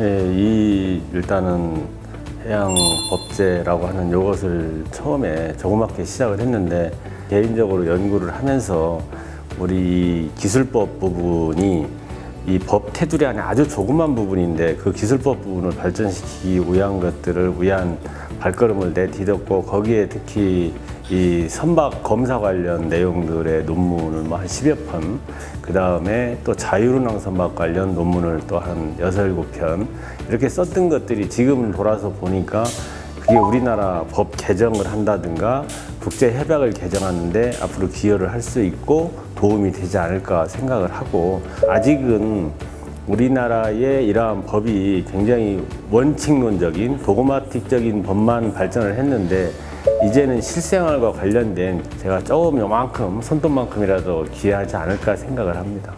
예, 이 일단은 해양 법제라고 하는 요것을 처음에 조그맣게 시작을 했는데 개인적으로 연구를 하면서 우리 이 기술법 부분이 이 법 테두리 안에 아주 조그만 부분인데 그 기술법 부분을 발전시키기 위한 것들을 위한 발걸음을 내디뎠고 거기에 특히 이 선박 검사 관련 내용들의 논문을 뭐 한 10여 편, 그 다음에 또 자유운항 선박 관련 논문을 또한 여섯 일곱 편 이렇게 썼던 것들이 지금 돌아서 보니까 그게 우리나라 법 개정을 한다든가 국제 협약을 개정하는데 앞으로 기여를 할 수 있고 도움이 되지 않을까 생각을 하고 아직은 우리나라의 이러한 법이 굉장히 원칙론적인 도그마틱적인 법만 발전을 했는데 이제는 실생활과 관련된 제가 조금 요만큼 손톱만큼이라도 기여하지 않을까 생각을 합니다.